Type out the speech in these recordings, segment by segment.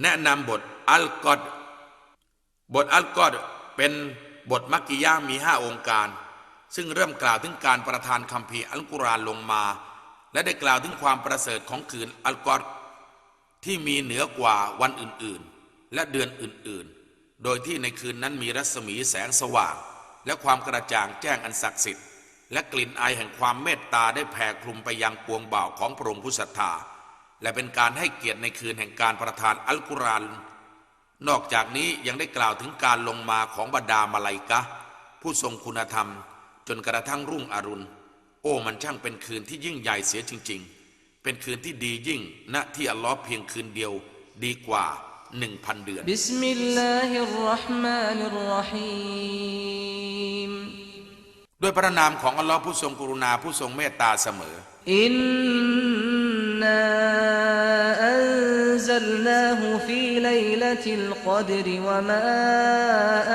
แนะนำบทอัลกอดบทอัลกอดเป็นบทมักกิยะห์มีห้าองค์การ ซึ่งเริ่มกล่าวถึงการประทานคัมภีอัลกุรอานลงมา และได้กล่าวถึงความประเสริฐของคืนอัลกอดที่มีเหนือกว่าวันอื่นๆ และเดือนอื่นๆ โดยที่ในคืนนั้นมีรัศมีแสงสว่าง และความกระจ่างแจ้งอันศักดิ์สิทธิ์และกลิ่นอายแห่งความเมตตาได้แผ่คลุมไปยังปวงบ่าวของพระองค์ผู้ศรัทธา และเป็นการให้เกียรติในคืนแห่งการประทานอัลกุรอานนอกจากนี้ยังได้กล่าวถึงการลงมาของบรรดามาลายกะ ผู้ทรงคุณธรรม จนกระทั่งรุ่งอรุณ โอ้มันช่างเป็นคืนที่ยิ่งใหญ่เสียจริง ๆ เป็นคืนที่ดียิ่งณนะที่อัลลอฮ์เพียงคืนเดียวดีกว่าหนึ่งพันเดือนบิสมิลลาฮิรราะห์มานิรรหีมด้วยพระนามของอัลลอฮ์ผู้ทรงกรุณาผู้ทรงเมตตาเสมอ อินนา أنزلناه في ليلة القدر وما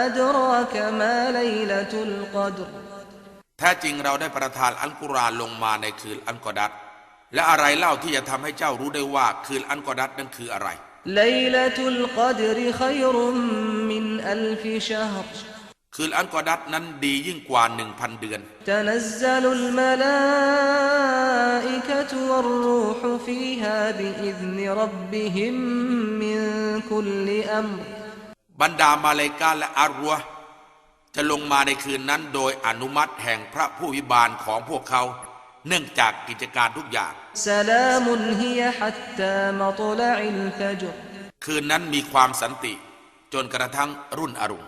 أدراك ما ليلة القدر แท้จริงเราได้ประทานอัลกุรอานลงมาในคืนอันกอดัตและอะไรเล่าที่จะทำให้เจ้ารู้ได้ว่าคืนอันกอดัตนั้นคืออะไร ليلة القدر خير من ألف شهر คืนอันกอดัตนั้นดียิ่งกว่าหนึ่งพันเดือนบรรดามาเลกาและอารัวจะลงมาในคืนนั้นโดยอนุมัติแห่งพระผู้วิบาลของพวกเขา เนื่องจากกิจการทุกอย่างคืนนั้นมีความสันติ จนกระทั่งรุ่นอรุณ